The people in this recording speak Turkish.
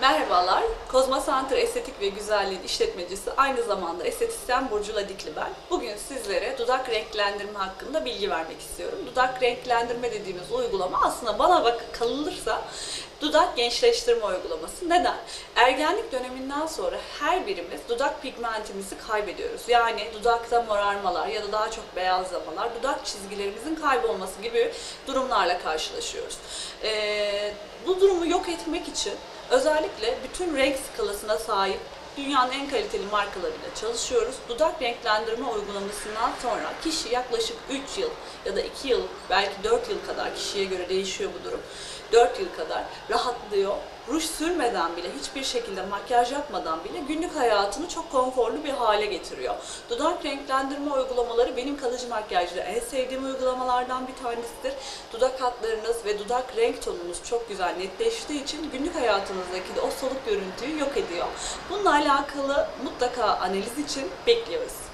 Merhabalar, Kozma Center Estetik ve Güzelliğin işletmecisi, aynı zamanda estetisyen Burcu Ladikli ben. Bugün sizlere dudak renklendirme hakkında bilgi vermek istiyorum. Dudak renklendirme dediğimiz uygulama aslında bana bak kalınırsa dudak gençleştirme uygulaması. Neden? Ergenlik döneminden sonra her birimiz dudak pigmentimizi kaybediyoruz. Yani dudakta morarmalar ya da daha çok beyazlamalar, dudak çizgilerimizin kaybolması gibi durumlarla karşılaşıyoruz. Ee, yok etmek için özellikle bütün renk skalasına sahip dünyanın en kaliteli markalarıyla çalışıyoruz. Dudak renklendirme uygulamasından sonra kişi yaklaşık 3 yıl ya da 2 yıl belki 4 yıl kadar kişiye göre değişiyor bu durum. 4 yıl kadar rahatlıyor. Ruj sürmeden bile, hiçbir şekilde makyaj yapmadan bile günlük hayatını çok konforlu bir hale getiriyor. Dudak renklendirme uygulamaları benim kalıcı makyajda en sevdiğim uygulamalardan bir tanesidir. Dudak hatlarınız ve dudak renk tonunuz çok güzel netleştiği için günlük hayatınızdaki de o soluk görüntüyü yok ediyor. Bununla alakalı mutlaka analiz için bekliyoruz.